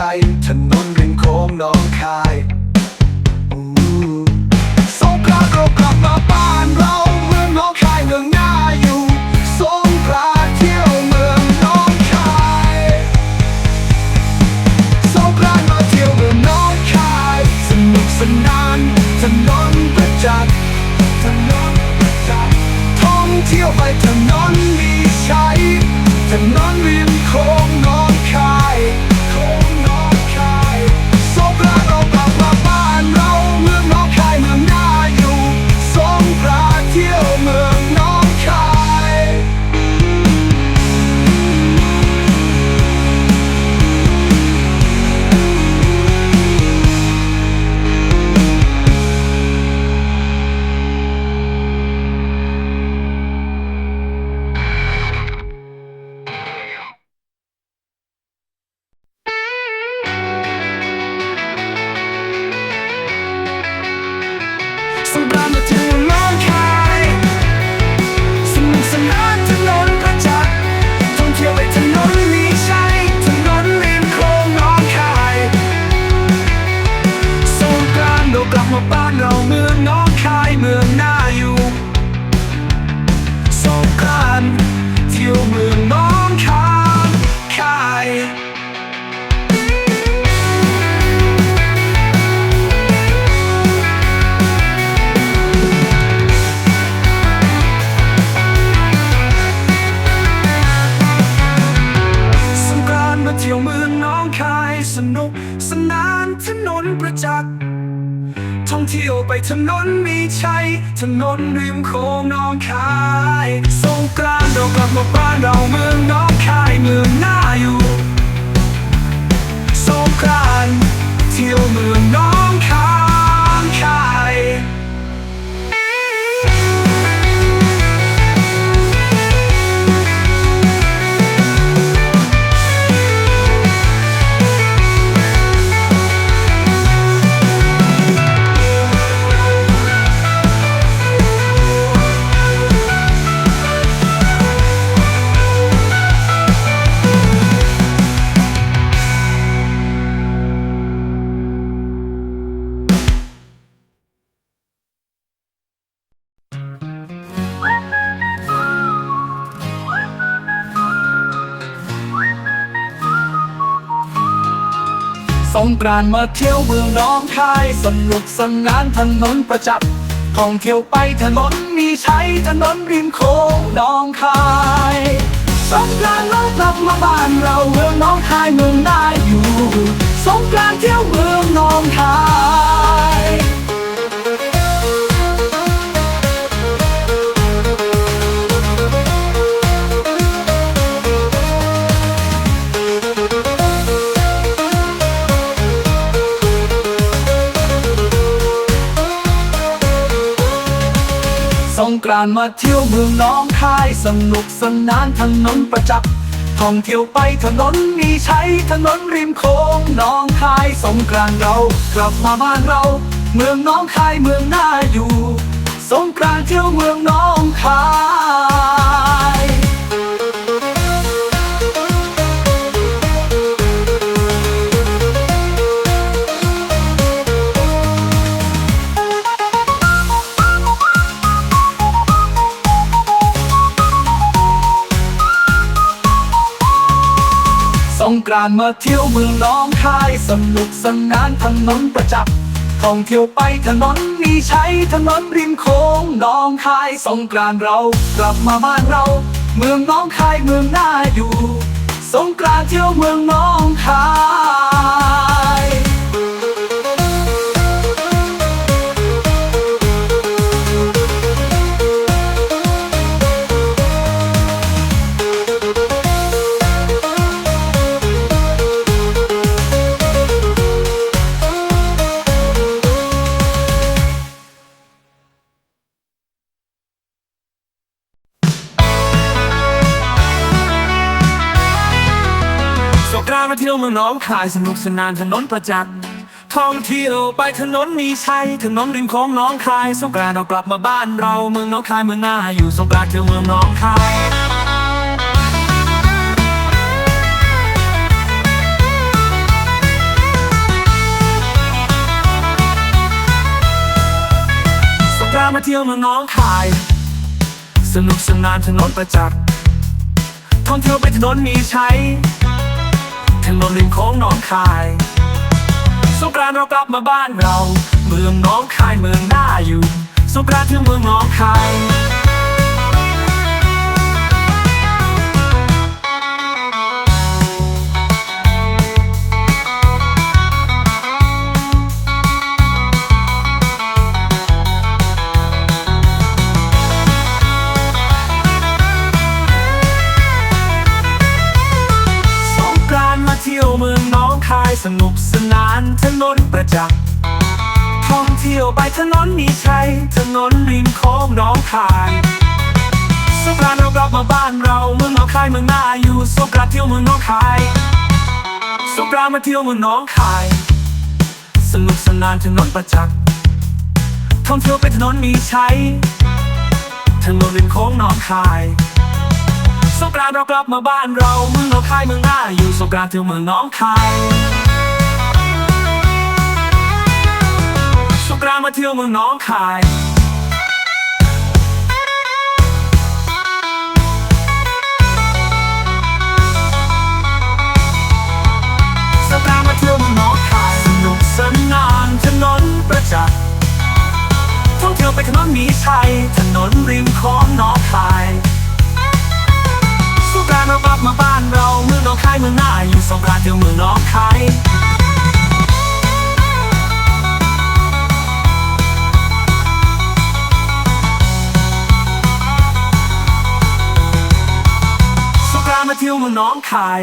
ชัยถนนริมโค้งน้องคาย นุกสนานถนนประจักษ์ท่องเที่ยวไปถนนมีชัยถนนริมโค้งน้องคายสงกรานต์เรากลับมาบ้านเราเมืองน้องคายเมืองน่าอยู่สงกรานต์เที่ยวเมืองน้อง งกรานต์มาเที่ยวเมืองน้องคายสนุกสนานถนนประจับท่องเที่ยวไปถนนมีใช้ถนนริมโค้งน้องคายสงกรานต์เรากลับมาบ้านเราเมืองน้องคายเมืองน่าอยู่ สงกรานต์เที่ยวเมือง กรานมาเที่ยวเมืองน้องคายสนุกสนานถนนประจับท่องเที่ยวไปถนนมีใช้ถนนริมโค้งน้องคายสงกรานเรา กลับมาบ้านเรา เมืองน้องคายเมืองน่าอยู่ สงกรานเที่ยวเมืองน้องคาย การมาเที่ยวเมืองน้องคายสนุกสนานถนนประจับท่องเที่ยวไปถนนมีใช้ถนนริมโค้งน้องคายสงกรานเรากลับมาบ้านเรา เมืองน้องคายเมืองน่าอยู่ สงกรานเที่ยวเมืองน้องคาย ยวเมืองน้องคายสนุกสนานถนนประจักษ์ท่องเที่ยวไปถนนมีชัยถนนริมโค้งน้องคายสงกรานต์เรากลับมาบ้านเราเมืองน้องคายเมืองน่าอยู่สงกรานต์เที่ยวเมืองน้องคายสงกรานต์มาเที่ยวเมืองน้องคาย สนุกสนานถนนประจักษ์ท่องเที่ยวไปถนนมีชัย นนริมโค้งหน้องคาย สงกรานต์เรากลับมาบ้านเรา เมืองหน้องคายเมืองน่าอยู่ สงกรานต์ที่เมืองหน้องคาย สนุกสนานถนนประจักษ์ท่องเที่ยวไปถนนมีชัยถนนริมโค้งหน้องคายสงกรานต์เรากลับมาบ้านเราเมืองหน้องคายเมืองน่าอยู่สงกรานต์เที่ยวเมืองหน้องคายสงกรานต์มาเที่ยวเมืองหน้องคาย สนุกสนานถนนประจักษ์ท่องเที่ยวไปถนนมีชัยถนนริมโค้งหน้องคายสงกรานต์เรากลับมาบ้านเราเมืองหน้องคายเมืองน่าอยู่สงกรานต์เที่ยวเมืองหน้องคาย กรานมาเที่ยวเมืองน้องคายสงกรานต์มาเที่ยวเมืองน้องคายสนุกสนานถนนประจักษ์ท่องเที่ยวไปถนนมีชัยถนนริมคลองน้องคายสงกรานต์เรากลับมาบ้านเราเมืองน้องคายเมืองหน่าอยู่สงกรานต์เที่ยวเมืองน้องคาย ยวเมืองน้องคาย